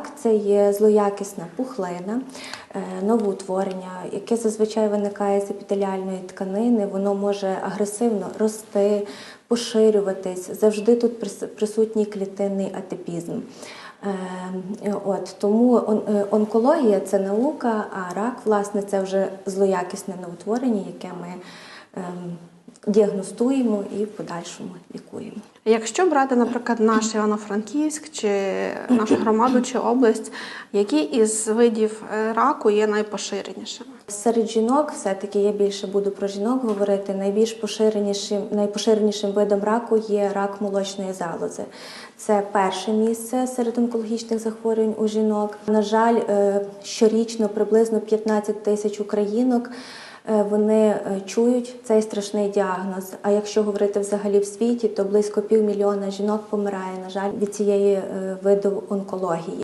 рак це є злоякісна пухлина, е, новоутворення, яке зазвичай виникає з епітеліальної тканини. Воно може агресивно рости, поширюватись. Завжди тут присутній клітинний атипізм. Е, От тому е, онкологія це наука, а рак, власне, це вже злоякісне новотворення, яке ми ем, діагностуємо і в подальшому лікуємо. Якщо брати, наприклад, наш Івано-Франківськ чи нашу громаду чи область, які із видів е, раку є найпоширенішими? Серед жінок, все-таки я більше буду про жінок говорити. Найбільш поширенішим, найпоширенішим видом раку є рак молочної залози. Це перше місце серед онкологічних захворювань у жінок. На жаль, е, щорічно приблизно 15 тисяч українок. Е, Вони е, чують цей страшний діагноз. А якщо говорити взагалі в світі, то близько півмільйона жінок помирає, на жаль, від цієї е, виду онкології.